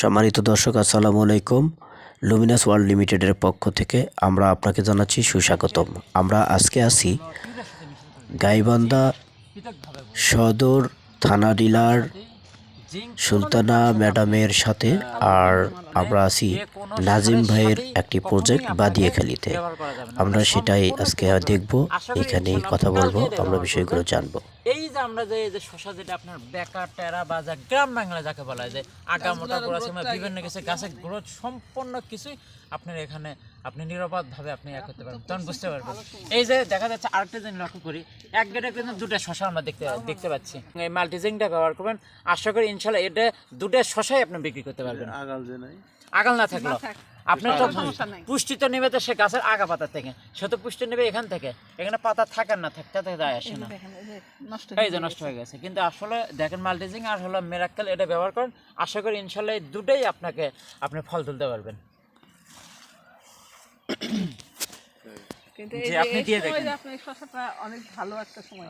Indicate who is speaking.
Speaker 1: সম্মানিত দর্শক, আসসালামু আলাইকুম। লুমিনাস ওয়ার্ল্ড লিমিটেডের পক্ষ থেকে আমরা আপনাকে জানাচ্ছি সুস্বাগতম। আমরা আজকে আছি গাইবান্ধা সদর থানা ডিলার সুলতানা ম্যাডামের সাথে আর আমরা আছি নাজিম ভাইয়ের একটি প্রজেক্ট বাদিয়েখালিতে। আমরা সেটাই আজকে দেখব, এখানেই কথা বলব, আমরা বিষয়গুলো জানব।
Speaker 2: এই আমরা যে এই যে শশা যেটা আপনার বেকার টেরা বা যা গ্রাম বাংলা যাকে বলা হয় যে আগা মোটা বিভিন্ন কিছু গাছের গ্রোথ সম্পূর্ণ কিছুই আপনার এখানে আপনি নিরাপদ ভাবে আপনি ইয়া করতে পারবেন। তখন বুঝতে পারবেন। এই যে দেখা যাচ্ছে আরেকটা জিনিস লক্ষ্য করি। এক গেটে কিন্তু দুটো শশা আমরা দেখতে দেখতে পাচ্ছি। এই মাল্টিজিংটা ব্যবহার করবেন। আশা করি ইনশাল্লাহ এটা দুটো শশাই আপনি বিক্রি করতে পারবেন। আগাল যে নাই। আগাল না থাকল। আপনার তো পুষ্টি তো নেবে তো সে গাছের আগা পাতা থেকে। সে তো পুষ্টি নেবে এখান থেকে। এখানে পাতা থাকার না থাকতে থেকে যায় আসে না। এই যে নষ্ট হয়ে গেছে। কিন্তু আসলে দেখেন মাল্টিজিং আর হলো মেরাক্কেল এটা ব্যবহার করেন। আশা করি ইনশাল্লাহ এই দুটোই আপনাকে আপনি ফল তুলতে পারবেন।
Speaker 3: কিন্তু এই যে
Speaker 2: আপনি
Speaker 3: সময় যে
Speaker 2: দেখেন।
Speaker 3: আপনি শসাটা অনেক ভালো একটা সময়